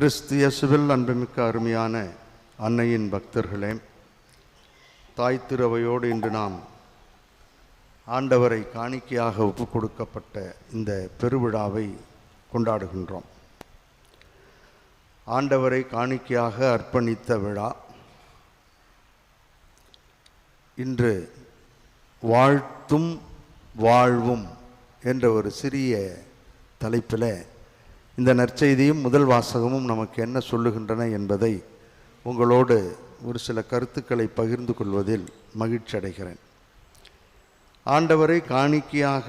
கிறிஸ்து இயேசுவில் அன்புமிக்க அருமையான அன்னையின் பக்தர்களே தாய் திருவையோடு இன்று நாம் ஆண்டவரை காணிக்கையாக ஒப்பு கொடுக்கப்பட்ட இந்த பெருவிழாவை கொண்டாடுகின்றோம். ஆண்டவரை காணிக்கையாக அர்ப்பணித்த விழா. இன்று வாழ்த்தும் வாழ்வும் என்ற ஒரு சிறிய தலைப்பில் இந்த நற்செய்தியும் முதல் வாசகமும் நமக்கு என்ன சொல்லுகின்றன என்பதை உங்களோடு ஒரு சில கருத்துக்களை பகிர்ந்து கொள்வதில் மகிழ்ச்சி அடைகிறேன். ஆண்டவரை காணிக்கையாக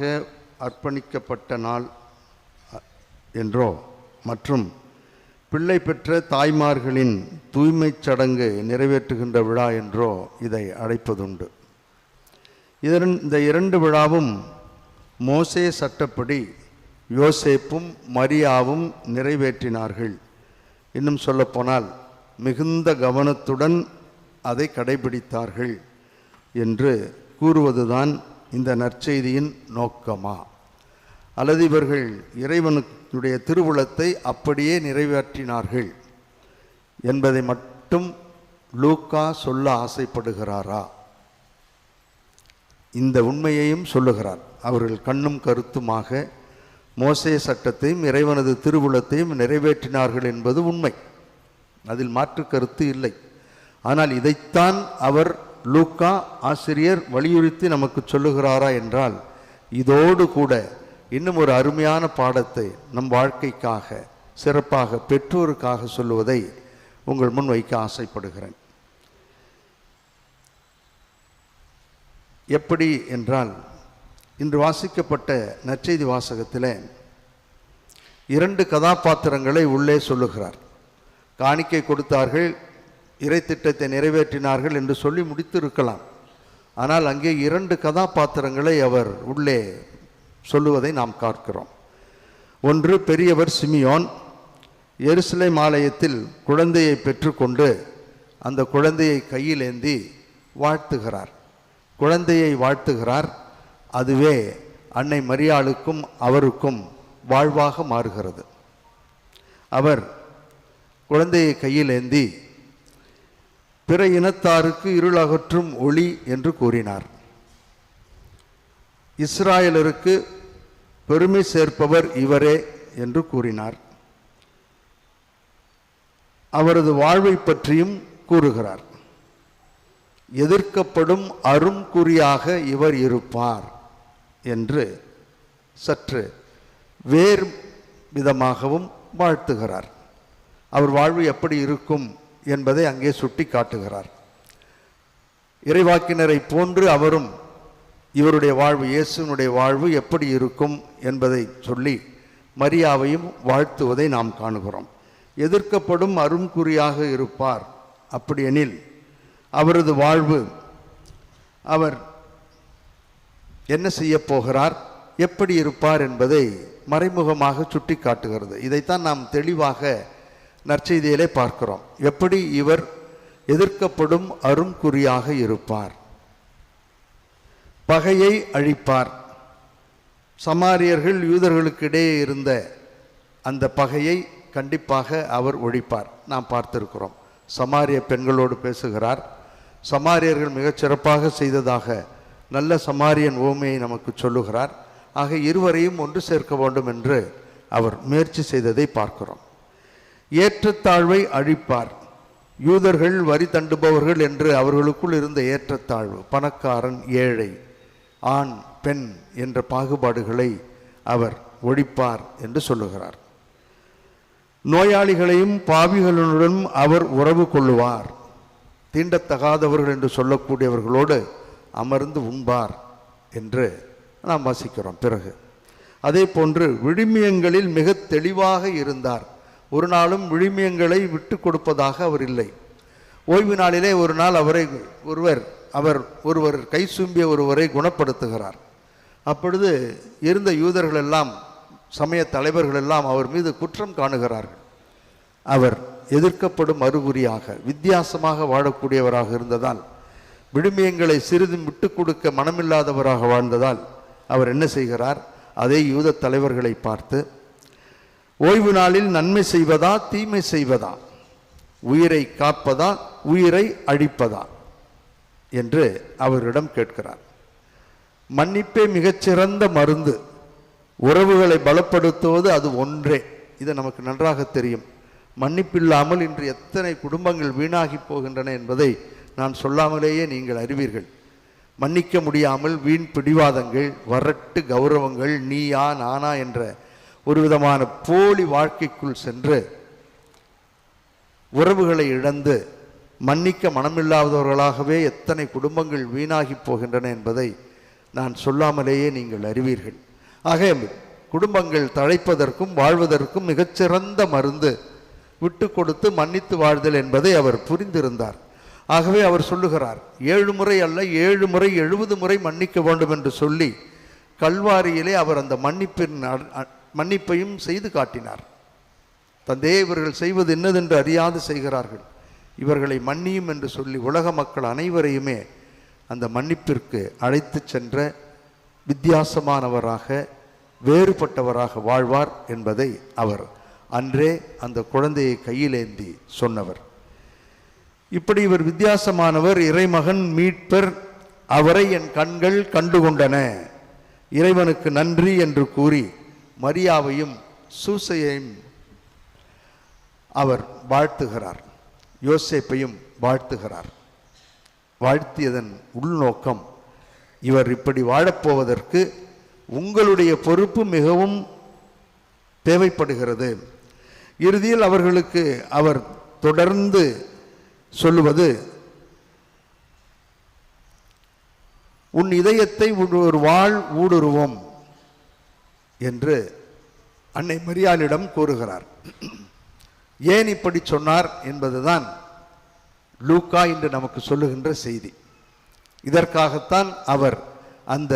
அர்ப்பணிக்கப்பட்ட நாள் என்றோ மற்றும் பிள்ளை பெற்ற தாய்மார்களின் தூய்மைச் சடங்கு நிறைவேற்றுகின்ற விழா என்றோ இதை அழைப்பதுண்டு. இதன் இந்த இரண்டு விழாவும் மோசே சட்டப்படி யோசேப்பும் மரியாவும் நிறைவேற்றினார்கள். இன்னும் சொல்லப்போனால் மிகுந்த கவனத்துடன் அதை கடைபிடித்தார்கள் என்று கூறுவதுதான் இந்த நற்செய்தியின் நோக்கமா? அல்லது இவர்கள் இறைவனுடைய திருவுளத்தை அப்படியே நிறைவேற்றினார்கள் என்பதை மட்டும் லூக்கா சொல்ல ஆசைப்படுகிறாரா? இந்த உண்மையையும் சொல்லுகிறார். அவர்கள் கண்ணும் கருத்துமாக மோசே சட்டத்தையும் இறைவனது திருவுளத்தையும் நிறைவேற்றினார்கள் என்பது உண்மை. அதில் மாற்று கருத்து இல்லை. ஆனால் இதைத்தான் அவர் லூக்கா ஆசிரியர் வலியுறுத்தி நமக்கு சொல்லுகிறாரா என்றால் இதோடு கூட இன்னும் ஒரு அருமையான பாடத்தை நம் வாழ்க்கைக்காக சிறப்பாக பெற்றோருக்காக சொல்லுவதை உங்கள் முன் வைக்க ஆசைப்படுகிறேன். எப்படி என்றால் இன்று வாசிக்கப்பட்ட நற்செய்தி வாசகத்தில் இரண்டு கதாபாத்திரங்களை உள்ளே சொல்லுகிறார். காணிக்கை கொடுத்தார்கள் இறை திட்டத்தை நிறைவேற்றினார்கள் என்று சொல்லி முடித்திருக்கலாம். ஆனால் அங்கே இரண்டு கதாபாத்திரங்களை அவர் உள்ளே சொல்லுவதை நாம் பார்க்கிறோம் ஒன்று பெரியவர் சிமியோன் எருசலேம் ஆலயத்தில் குழந்தையை பெற்றுக்கொண்டு அந்த குழந்தையை கையில் ஏந்தி வாழ்த்துகிறார். குழந்தையை வாழ்த்துகிறார் அதுவே அன்னை மரியாளுக்கும் அவருக்கும் வாழ்வாக மாறுகிறது. அவர் குழந்தையை கையில் ஏந்தி பிற இனத்தாருக்கு இருளகற்றும் ஒளி என்று கூறினார். இஸ்ராயலருக்கு பெருமை சேர்ப்பவர் இவரே என்று கூறினார். அவரது வாழ்வை பற்றியும் கூறுகிறார். எதிர்க்கப்படும் அரும்குறியாக இவர் இருப்பார் என்று சற்று வேறு விதமாகவும் வாழ்த்துகிறார். அவர் வாழ்வு எப்படி இருக்கும் என்பதை அங்கே சுட்டி காட்டுகிறார் இறைவாக்கினரை போன்று அவரும் இவருடைய வாழ்வு இயேசுனுடைய வாழ்வு எப்படி இருக்கும் என்பதை சொல்லி மரியாவையும் வாழ்த்துவதை நாம் காணுகிறோம். எதிர்க்கப்படும் அரும்குறியாக இருப்பார் அப்படியெனில் அவரது வாழ்வு அவர் என்ன செய்ய போகிறார்? எப்படி இருப்பார் என்பதை மறைமுகமாக சுட்டி காட்டுகிறது இதைத்தான் நாம் தெளிவாக நற்செய்தியிலே பார்க்கிறோம். எப்படி இவர் எதிர்க்கப்படும் அரும்குறியாக இருப்பார். பகையை அழிப்பார். சமாரியர்கள் யூதர்களுக்கிடையே இருந்த அந்த பகையை கண்டிப்பாக அவர் ஒழிப்பார். நாம் பார்த்திருக்கிறோம். சமாரிய பெண்களோடு பேசுகிறார். சமாரியர்கள் மிகச் சிறப்பாக செய்ததாக நல்ல சமாரியன் ஓமையை நமக்கு சொல்லுகிறார். ஆக இருவரையும் ஒன்று சேர்க்க வேண்டும் என்று அவர் முயற்சி செய்ததை பார்க்கிறோம். ஏற்றத்தாழ்வை அழிப்பார். யூதர்கள் வரி தண்டுபவர்கள் என்று அவர்களுக்குள் இருந்த ஏற்றத்தாழ்வு பணக்காரன் ஏழை ஆண் பெண் என்ற பாகுபாடுகளை அவர் ஒழிப்பார் என்று சொல்லுகிறார். நோயாளிகளையும் பாவிகளுடனும் அவர் உறவு கொள்ளுவார். தீண்டத்தகாதவர்கள் என்று சொல்லக்கூடியவர்களோடு அமர்ந்து உண்பார் என்று நாம் வாசிக்கிறோம். பிறகு அதே போன்று விழுமியங்களில் மிக தெளிவாக இருந்தார். ஒரு நாளும் விழுமியங்களை விட்டு கொடுப்பதாக அவர் இல்லை. ஓய்வு நாளிலே ஒரு நாள் அவரை ஒருவர் அவர் ஒருவர் கை சூம்பிய ஒருவரை குணப்படுத்துகிறார். அப்பொழுது இருந்த யூதர்கள் எல்லாம் சமய தலைவர்கள் எல்லாம் அவர் மீது குற்றம் காணுகிறார்கள். அவர் எதிர்க்கப்படும் அறிகுறியாக வித்தியாசமாக வாழக்கூடியவராக இருந்ததால் விழுமியங்களை சிறிதும் விட்டு கொடுக்க மனமில்லாதவராக வாழ்ந்ததால் அவர் என்ன செய்கிறார்? அதே யூத தலைவர்களை பார்த்து ஓய்வு நாளில் நன்மை செய்வதா தீமை செய்வதா? உயிரை காப்பதா உயிரை அழிப்பதா? என்று அவரிடம் கேட்கிறார். மன்னிப்பே மிகச்சிறந்த மருந்து. உறவுகளை பலப்படுத்துவது அது ஒன்றே. இது நமக்கு நன்றாக தெரியும். மன்னிப்பில்லாமல் இன்று எத்தனை குடும்பங்கள் வீணாகி போகின்றன என்பதை நான் சொல்லாமலேயே நீங்கள் அறிவீர்கள். மன்னிக்க முடியாமல் வீண் பிடிவாதங்கள் வரட்டு கௌரவங்கள் நீயா நானா என்ற ஒரு விதமான போலி வாழ்க்கைக்குள் சென்று உறவுகளை இழந்து மன்னிக்க மனமில்லாதவர்களாகவே எத்தனை குடும்பங்கள் வீணாகி போகின்றன என்பதை நான் சொல்லாமலேயே நீங்கள் அறிவீர்கள். ஆக குடும்பங்கள் தழைப்பதற்கும் வாழ்வதற்கும் மிகச்சிறந்த மருந்து விட்டு கொடுத்து மன்னித்து வாழ்தல் என்பதை அவர் புரிந்திருந்தார். ஆகவே அவர் சொல்லுகிறார் ஏழு முறை அல்ல ஏழு முறை எழுபது முறை மன்னிக்க வேண்டும் என்று சொல்லி கல்வாரியிலே அவர் அந்த மன்னிப்பின் அ- மன்னிப்பையும் செய்து காட்டினார். தந்தே இவர்கள் செய்வது என்னதென்று அறியாது செய்கிறார்கள். இவர்களை மன்னியும் என்று சொல்லி உலக மக்கள் அனைவரையுமே அந்த மன்னிப்பிற்கு அழைத்துச் சென்ற வித்தியாசமானவராக வேறுபட்டவராக வாழ்வார் என்பதை அவர் அன்றே அந்த குழந்தையை கையிலேந்தி சொன்னவர். இப்படி இவர் வித்தியாசமானவர் இறைமகன் மீட்பர் அவரை என் கண்கள் கண்டுகொண்டன. இறைவனுக்கு நன்றி என்று கூறி மரியாவையும் சூசையையும் அவர் வாழ்த்துகிறார். யோசேப்பையும் வாழ்த்துகிறார். வாழ்த்தியதன் உள்நோக்கம் இவர் இப்படி வாழப்போவதற்கு உங்களுடைய பொறுப்பு மிகவும் தேவைப்படுகிறது. இறுதியில் அவர்களுக்கு அவர் தொடர்ந்து சொல்லுவது உன் இதயத்தை ஒரு வாழ் ஊடுருவோம் என்று அன்னை மரியாளிடம் கூறுகிறார். ஏன் இப்படி சொன்னார் என்பதுதான் லூக்கா என்று நமக்கு சொல்லுகின்ற செய்தி. இதற்காகத்தான் அவர் அந்த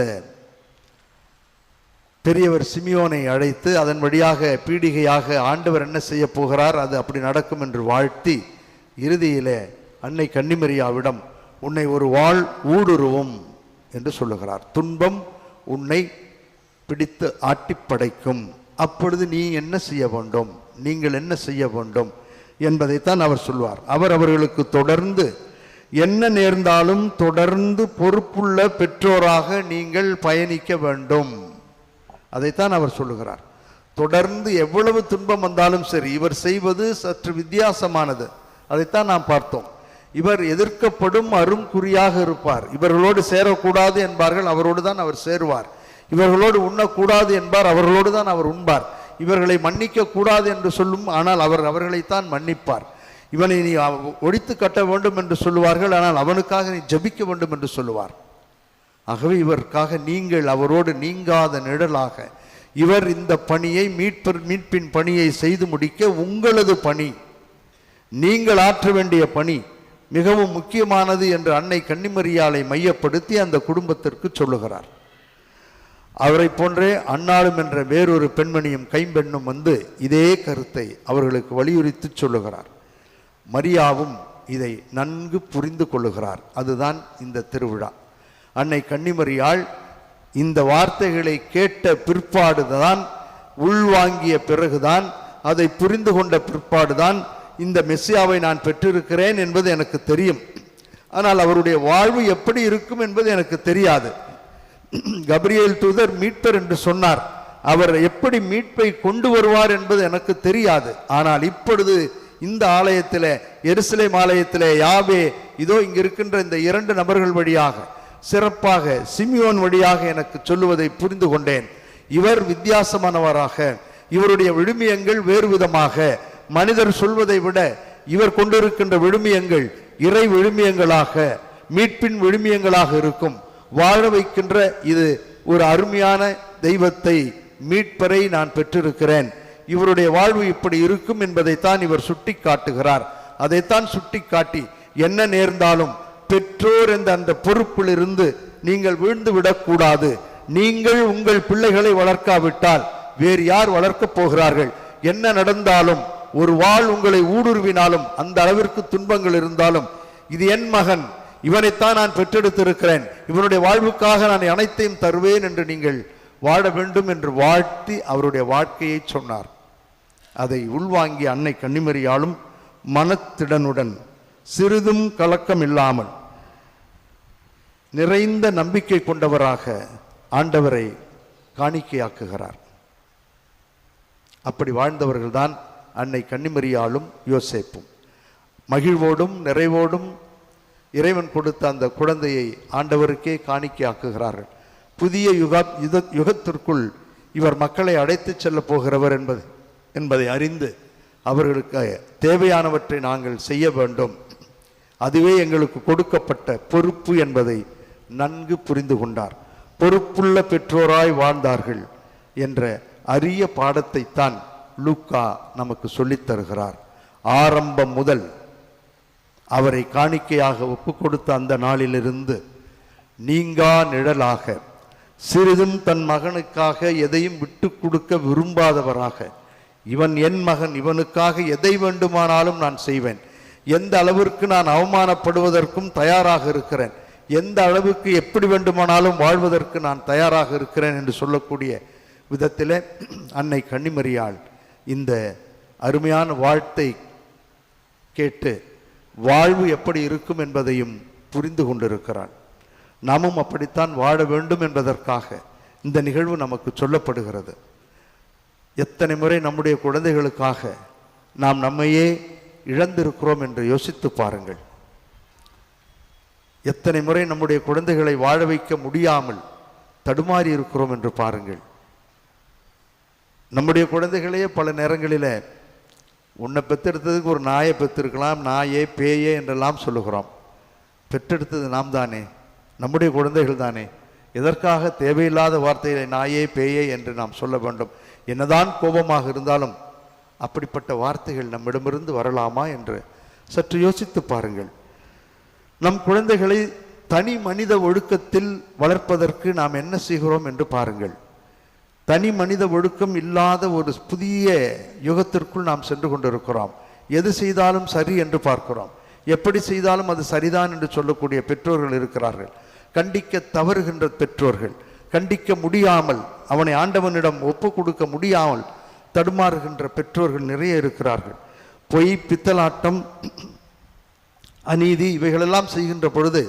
பெரியவர் சிமியோனை அழைத்து அதன் வழியாக பீடிகையாக ஆண்டவர் என்ன செய்ய போகிறார் அது அப்படி நடக்கும் என்று வாழ்த்தி இறுதியிலே அன்னை கன்னிமரியாவிடம் உன்னை ஒரு வாழ் ஊடுருவும் என்று சொல்லுகிறார். துன்பம் உன்னை பிடித்து ஆட்டிப்படைக்கும் அப்பொழுது நீ என்ன செய்ய வேண்டும்? நீங்கள் என்ன செய்ய வேண்டும்? என்பதைத்தான் அவர் சொல்வார். அவர் அவர்களுக்கு தொடர்ந்து என்ன நேர்ந்தாலும் தொடர்ந்து பொறுப்புள்ள பெற்றோராக நீங்கள் பயணிக்க வேண்டும். அதைத்தான் அவர் சொல்லுகிறார். தொடர்ந்து எவ்வளவு துன்பம் வந்தாலும் சரி இவர் செய்வது சற்று வித்தியாசமானது. அதைத்தான் நாம் பார்த்தோம். இவர் எதிர்க்கப்படும் அருங்குறியாக இருப்பார். இவர்களோடு சேரக்கூடாது என்பார்கள் அவரோடு தான் அவர் சேருவார். இவர்களோடு உண்ணக்கூடாது என்பார் அவர்களோடு தான் அவர் உண்பார். இவர்களை மன்னிக்க கூடாது என்று சொல்லும் ஆனால் அவர் அவர்களைத்தான் மன்னிப்பார். இவனை நீ ஒழித்து கட்ட வேண்டும் என்று சொல்லுவார்கள் ஆனால் அவனுக்காக நீ ஜெபிக்க வேண்டும் என்று சொல்லுவார். ஆகவே இவருக்காக நீங்கள் அவரோடு நீங்காத நிழலாக இவர் இந்த பணியை மீட்பர் மீட்பின் பணியை செய்து முடிக்க உங்களது பணி. நீங்கள் ஆற்ற வேண்டிய பணி மிகவும் முக்கியமானது என்று அன்னை கன்னிமரியாலை மையப்படுத்தி அந்த குடும்பத்திற்கு சொல்லுகிறார். அவரை போன்றே அன்னாளும் என்ற வேறொரு பெண்மணியும் கைம்பெண்ணும் வந்து இதே கருத்தை அவர்களுக்கு வலியுறுத்தி சொல்லுகிறார். மரியாவும் இதை நன்கு புரிந்து கொள்ளுகிறார். அதுதான் இந்த திருவிழா. அன்னை கன்னிமரியாள் இந்த வார்த்தைகளை கேட்ட பிற்பாடுதான் உள்வாங்கிய பிறகுதான் அதை புரிந்து கொண்ட பிற்பாடுதான் இந்த மெஸ்ஸியாவை நான் பெற்றிருக்கிறேன் என்பது எனக்கு தெரியும். ஆனால் அவருடைய வாழ்வு எப்படி இருக்கும் என்பது எனக்கு தெரியாது. கபிரியல் தூதர் மீட்பர் என்று சொன்னார். அவர் எப்படி மீட்பை கொண்டு வருவார் என்பது எனக்கு தெரியாது. ஆனால் இப்பொழுது இந்த ஆலயத்தில் எருசலேம் ஆலயத்தில் யாவே இதோ இங்கே இருக்கின்ற இந்த இரண்டு நபர்கள் வழியாக சிறப்பாக சிமியோன் வழியாக எனக்கு சொல்லுவதை புரிந்து கொண்டேன். இவர் வித்தியாசமானவராக இவருடைய விழுமியங்கள் வேறு விதமாக மனிதர் சொல்வதை விட இவர் கொண்டிருக்கின்ற விழுமியங்கள் இறை விழுமியங்களாக மீட்பின் விழுமியங்களாக இருக்கும். வாழ வைக்கின்ற இது ஒரு அருமையான தெய்வத்தை மீட்பரை நான் பெற்றிருக்கிறேன். இவருடைய வாழ்வு இப்படி இருக்கும் என்பதைத்தான் இவர் சுட்டி காட்டுகிறார் அதைத்தான் சுட்டி காட்டி என்ன நேர்ந்தாலும் பெற்றோர் என்ற அந்த பொறுப்பிலிருந்து நீங்கள் வீழ்ந்து விடக்கூடாது. நீங்கள் உங்கள் பிள்ளைகளை வளர்க்காவிட்டால் வேறு யார் வளர்க்கப் போகிறார்கள்? என்ன நடந்தாலும் ஒரு வாழ் உங்களை ஊடுருவினாலும் அந்த அளவிற்கு துன்பங்கள் இருந்தாலும் இது என் மகன் இவனைத்தான் நான் பெற்றெடுத்திருக்கிறேன். இவனுடைய வாழ்வுக்காக நான் அனைத்தையும் தருவேன் என்று நீங்கள் வாழ வேண்டும் என்று வாழ்த்தி அவருடைய வாழ்க்கையை சொன்னார். அதை உள்வாங்கிய அன்னை கன்னிமரியாலும் மனத்திடனுடன் சிறிதும் கலக்கம் இல்லாமல் நிறைந்த நம்பிக்கை கொண்டவராக ஆண்டவரை காணிக்கையாக்குகிறார். அப்படி வாழ்ந்தவர்கள்தான் அன்னை கன்னிமரியாலும் யோசேப்பும். மகிழ்வோடும் நிறைவோடும் இறைவன் கொடுத்த அந்த குழந்தையை ஆண்டவருக்கே காணிக்கையாக்குகிறார்கள். புதிய யுக யுத யுகத்திற்குள் இவர் மக்களை அழைத்து செல்லப் போகிறவர் என்பது என்பதை அறிந்து அவர்களுக்கு தேவையானவற்றை நாங்கள் செய்ய வேண்டும். அதுவே எங்களுக்கு கொடுக்கப்பட்ட பொறுப்பு என்பதை நன்கு புரிந்து கொண்டார். பொறுப்புள்ள பெற்றோராய் வாழ்ந்தார்கள் என்ற அரிய பாடத்தைத்தான் லூக்கா நமக்கு சொல்லித் தருகிறார் ஆரம்பம் முதல் அவரை காணிக்கையாக ஒப்பு கொடுத்த அந்த நாளிலிருந்து நீங்கா நிழலாக சிறிதும் தன் மகனுக்காக எதையும் விட்டு கொடுக்க விரும்பாதவராக இவன் என் மகன் இவனுக்காக எதை வேண்டுமானாலும் நான் செய்வேன். எந்த அளவிற்கு நான் அவமானப்படுவதற்கும் தயாராக இருக்கிறேன். எந்த அளவுக்கு எப்படி வேண்டுமானாலும் வாழ்வதற்கு நான் தயாராக இருக்கிறேன் என்று சொல்லக்கூடிய விதத்தில் அன்னை கன்னிமரியாள் இந்த அருமையான வாழ்த்தை கேட்டு வாழ்வு எப்படி இருக்கும் என்பதையும் புரிந்து கொண்டிருக்கிறான். நாமும் அப்படித்தான் வாழ வேண்டும் என்பதற்காக இந்த நிகழ்வு நமக்கு சொல்லப்படுகிறது. எத்தனை முறை நம்முடைய குழந்தைகளுக்காக நாம் நம்மையே இழந்திருக்கிறோம் என்று யோசித்து பாருங்கள். எத்தனை முறை நம்முடைய குழந்தைகளை வாழ வைக்க முடியாமல் தடுமாறி இருக்கிறோம் என்று பாருங்கள். நம்முடைய குழந்தைகளையே பல நேரங்களில் உன்னை பெற்றெடுத்ததுக்கு ஒரு நாயை பெற்றிருக்கலாம் நாயே பேயே என்றெல்லாம் சொல்லுகிறோம். பெற்றெடுத்தது நாம் தானே நம்முடைய குழந்தைகள் தானே. எதற்காக தேவையில்லாத வார்த்தைகளை நாயே பேயே என்று நாம் சொல்ல வேண்டும்? என்னதான் கோபமாக இருந்தாலும் அப்படிப்பட்ட வார்த்தைகள் நம்மிடமிருந்து வரலாமா என்று சற்று யோசித்து பாருங்கள். நம் குழந்தைகளை தனி மனித ஒழுக்கத்தில் வளர்ப்பதற்கு நாம் என்ன செய்கிறோம் என்று பாருங்கள். தனி மனித ஒழுக்கம் இல்லாத ஒரு புதிய யுகத்திற்குள் நாம் சென்று கொண்டிருக்கிறோம். எது செய்தாலும் சரி என்று பார்க்கிறோம். எப்படி செய்தாலும் அது சரிதான் என்று சொல்லக்கூடிய பெற்றோர்கள் இருக்கிறார்கள். கண்டிக்க தவறுகின்ற பெற்றோர்கள் கண்டிக்க முடியாமல் அவனை ஆண்டவனிடம் ஒப்பு கொடுக்க முடியாமல் தடுமாறுகின்ற பெற்றோர்கள் நிறைய இருக்கிறார்கள். பொய் பித்தலாட்டம் அநீதி இவைகளெல்லாம் செய்கின்ற பொழுது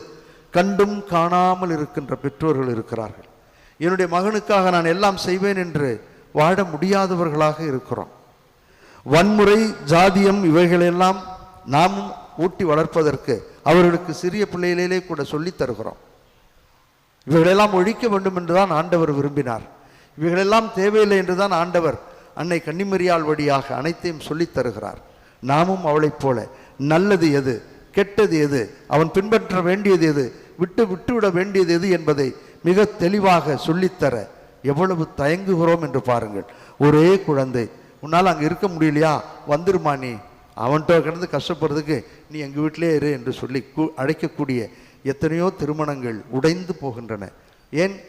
கண்டும் காணாமல் இருக்கின்ற பெற்றோர்கள் இருக்கிறார்கள். என்னுடைய மகனுக்காக நான் எல்லாம் செய்வேன் என்று வாழ முடியாதவர்களாக இருக்கிறோம். வன்முறை ஜாதியம் இவைகளெல்லாம் நாமும் ஊட்டி வளர்ப்பதற்கு அவர்களுக்கு சிறிய பிள்ளைகளிலே கூட சொல்லித் தருகிறோம். இவைகளெல்லாம் ஒழிக்க வேண்டும் என்று தான் ஆண்டவர் விரும்பினார். இவைகளெல்லாம் தேவையில்லை என்று தான் ஆண்டவர் அன்னை கன்னிமறியால் வழியாக அனைத்தையும் சொல்லித் தருகிறார். நாமும் அவளைப் போல நல்லது எது கெட்டது எது அவன் பின்பற்ற வேண்டியது எது விட்டு விட்டுவிட வேண்டியது எது என்பதை மிக தெளிவாக சொல்லித்தர எவ்வளவு தயங்குகிறோம் என்று பாருங்கள். ஒரே குழந்தை. உன்னால் அங்கே இருக்க முடியலையா? வந்துருமா நீ? அவன்கிட்ட கிடந்து கஷ்டப்படுறதுக்கு நீ எங்கள் வீட்டிலே இரு என்று சொல்லி கூ- அழைக்கக்கூடிய எத்தனையோ திருமணங்கள் உடைந்து போகின்றன. ஏன்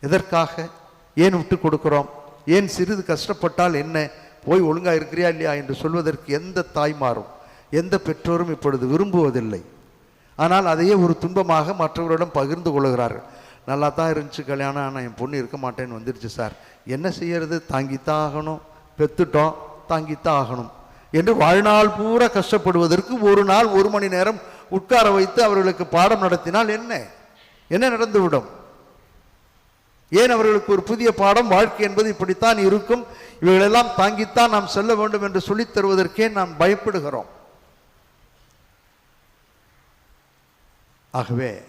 எதற்காக? ஏன் விட்டு கொடுக்குறோம்? ஏன் சிறிது கஷ்டப்பட்டால் என்ன? போய் ஒழுங்காக இருக்கிறியா இல்லையா என்று சொல்வதற்கு எந்த தாய்மாரும் எந்த பெற்றோரும் இப்பொழுது விரும்புவதில்லை. ஆனால் அதையே ஒரு துன்பமாக மற்றவரிடம் பகிர்ந்து கொள்கிறார்கள். நல்லா தான் இருந்துச்சு கல்யாணம் ஆனால் என் பொண்ணு இருக்க மாட்டேன்னு வந்துருச்சு சார். என்ன செய்யறது? தாங்கித்தான் ஆகணும். பெத்துட்டோம் தாங்கித்தான் ஆகணும். என்று வாழ்நாள் பூரா கஷ்டப்படுவதற்கு ஒரு நாள் ஒரு மணி நேரம் உட்கார வைத்து அவர்களுக்கு பாடம் நடத்தினால் என்ன? என்ன நடந்துவிடும்? ஏன் அவர்களுக்கு ஒரு புதிய பாடம்? வாழ்க்கை என்பது இப்படித்தான் இருக்கும். இவைகளெல்லாம் தாங்கித்தான் நாம் செல்ல வேண்டும் என்று சொல்லித் தருவதற்கே நாம் பயப்படுகிறோம். ஆகவே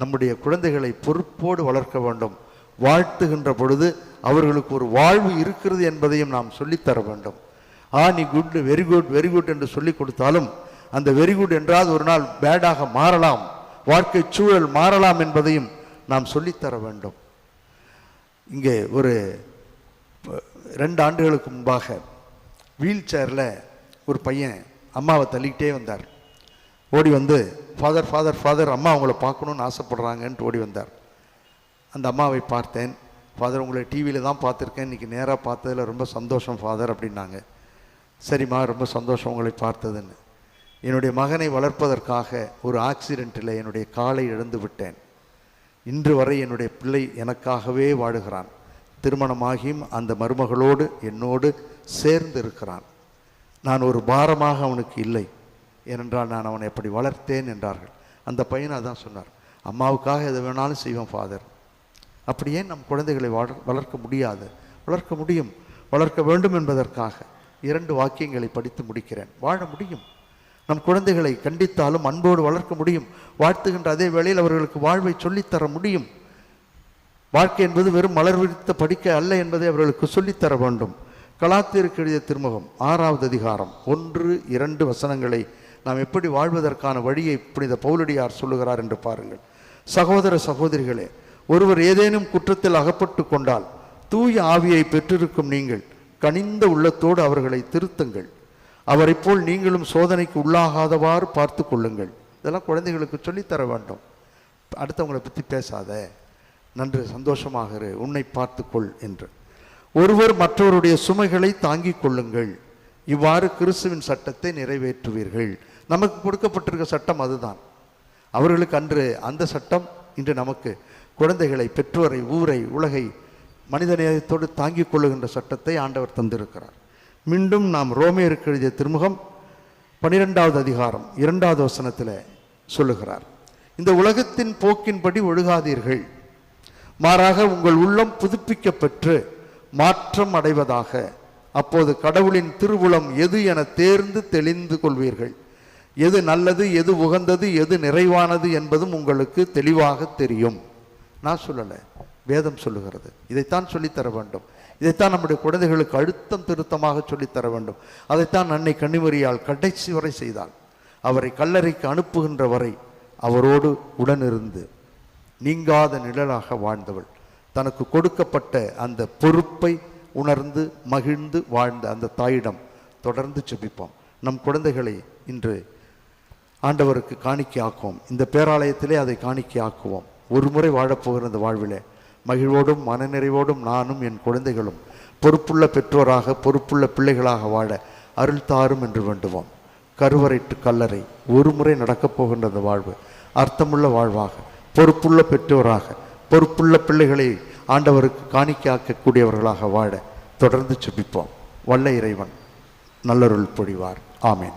நம்முடைய குழந்தைகளை பொறுப்போடு வளர்க்க வேண்டும். வாழ்த்துகின்ற பொழுது அவர்களுக்கு ஒரு வாழ்வு இருக்கிறது என்பதையும் நாம் சொல்லித்தர வேண்டும். ஆ நீ good very good very good என்று சொல்லிக் கொடுத்தாலும் அந்த வெரி குட் என்றால் ஒரு நாள் பேடாக மாறலாம். வாழ்க்கை சூழல் மாறலாம் என்பதையும் நாம் சொல்லித்தர வேண்டும். இங்கே ஒரு ரெண்டு ஆண்டுகளுக்கு முன்பாக வீல் சேரில் ஒரு பையன் அம்மாவை தள்ளிக்கிட்டே வந்தார். ஓடி வந்து ஃபாதர் ஃபாதர் ஃபாதர் அம்மா அவங்கள பார்க்கணுன்னு ஆசைப்படுறாங்கன்ட்டு ஓடி வந்தார். அந்த அம்மாவை பார்த்தேன். ஃபாதர் உங்களை டிவியில் தான் பார்த்துருக்கேன். இன்றைக்கி நேராக பார்த்ததில் ரொம்ப சந்தோஷம் ஃபாதர் அப்படின்னாங்க. சரிம்மா ரொம்ப சந்தோஷம் உங்களை பார்த்ததுன்னு. என்னுடைய மகனை வளர்ப்பதற்காக ஒரு ஆக்சிடெண்ட்டில் என்னுடைய காலை இழந்து விட்டேன். இன்று வரை என்னுடைய பிள்ளை எனக்காகவே வாழுகிறான். திருமணமாகியும் அந்த மருமகளோடு என்னோடு சேர்ந்து இருக்கிறான் நான் ஒரு பாரமாக அவனுக்கு இல்லை. ஏனென்றால் நான் அவனை எப்படி வளர்த்தேன் என்றார்கள். அந்த பையன் அதான் சொன்னார் அம்மாவுக்காக எது வேணாலும் செய்வோம் ஃபாதர் அப்படியே நம் குழந்தைகளை வளர்க்க முடியாது? வளர்க்க முடியும். வளர்க்க வேண்டும் என்பதற்காக இரண்டு வாக்கியங்களை படித்து முடிக்கிறேன். வாழ முடியும். நம் குழந்தைகளை கண்டித்தாலும் அன்போடு வளர்க்க முடியும். வாழ்த்துகின்ற அதே வேளையில் அவர்களுக்கு வாழ்வை சொல்லித்தர முடியும். வாழ்க்கை என்பது வெறும் மலர் விரித்த படிக்க அல்ல என்பதை அவர்களுக்கு சொல்லித்தர வேண்டும். கலாத்திற்கு எழுதிய திருமுகம் ஆறாவது அதிகாரம் ஒன்று இரண்டு வசனங்களை நாம் எப்படி வாழ்வதற்கான வழியை புனித பௌலடியார் சொல்லுகிறார் என்று பாருங்கள். சகோதர சகோதரிகளே ஒருவர் ஏதேனும் குற்றத்தில் அகப்பட்டு கொண்டால் தூய ஆவியை பெற்றிருக்கும் நீங்கள் கனிந்த உள்ளத்தோடு அவர்களை திருத்துங்கள். அவரைப் போல் நீங்களும் சோதனைக்கு உள்ளாகாதவாறு பார்த்து கொள்ளுங்கள். இதெல்லாம் குழந்தைகளுக்கு சொல்லித்தர வேண்டும். அடுத்தவங்களை பற்றி பேசாத. நன்று சந்தோஷமாக இரு. உன்னை பார்த்துக்கொள் என்று. ஒருவர் மற்றவருடைய சுமைகளை தாங்கிக் கொள்ளுங்கள். இவ்வாறு கிறிஸ்துவின் சட்டத்தை நிறைவேற்றுவீர்கள். நமக்கு கொடுக்கப்பட்டிருக்க சட்டம் அதுதான். அவர்களுக்கு அன்று அந்த சட்டம் இன்று நமக்கு குழந்தைகளை பெற்றோரை ஊரை உலகை மனிதநேயத்தோடு தாங்கிக் கொள்ளுகின்ற சட்டத்தை ஆண்டவர் தந்திருக்கிறார். மீண்டும் நாம் ரோமையருக்கு எழுதிய திருமுகம் பனிரெண்டாவது அதிகாரம் இரண்டாவது வசனத்தில் சொல்லுகிறார். இந்த உலகத்தின் போக்கின்படி ஒழுகாதீர்கள். மாறாக உங்கள் உள்ளம் புதுப்பிக்கப்பெற்று மாற்றம் அடைவதாக அப்போது கடவுளின் திருவுளம் எது என தேர்ந்து தெளிந்து கொள்வீர்கள். எது நல்லது எது உகந்தது எது நிறைவானது என்பதும் உங்களுக்கு தெளிவாக தெரியும். நான் சொல்லலை. வேதம் சொல்லுகிறது. இதைத்தான் சொல்லித்தர வேண்டும். இதைத்தான் நம்முடைய குழந்தைகளுக்கு அழுத்தம் திருத்தமாக சொல்லித்தர வேண்டும். அதைத்தான் அன்னை கன்னிமரியால் கடைசி வரை செய்தால் அவரை கல்லறைக்கு அனுப்புகின்ற வரை அவரோடு உடனிருந்து நீங்காத நிழலாக வாழ்ந்தவள். தனக்கு கொடுக்கப்பட்ட அந்த பொறுப்பை உணர்ந்து மகிழ்ந்து வாழ்ந்த அந்த தாயிடம் தொடர்ந்து செபிப்போம் நம் குழந்தைகளை இன்று ஆண்டவருக்கு காணிக்கையாக்குவோம். இந்த பேராலயத்திலே அதை காணிக்கையாக்குவோம். ஒரு முறை வாழப்போகிற இந்த வாழ்விலே மகிழ்வோடும் மனநிறைவோடும் நானும் என் குழந்தைகளும் பொறுப்புள்ள பெற்றோராக பொறுப்புள்ள பிள்ளைகளாக வாழ அருள் தாரும் என்று வேண்டுவோம். கருவறைட்டு கல்லறை ஒரு முறை நடக்கப் போகின்ற அந்த வாழ்வு அர்த்தமுள்ள வாழ்வாக பொறுப்புள்ள பெற்றோராக பொறுப்புள்ள பிள்ளைகளை ஆண்டவருக்கு காணிக்காக்கக்கூடியவர்களாக வாழ தொடர்ந்து செபிப்போம் வல்ல இறைவன் நல்லருள் பொழிவார். ஆமேன்.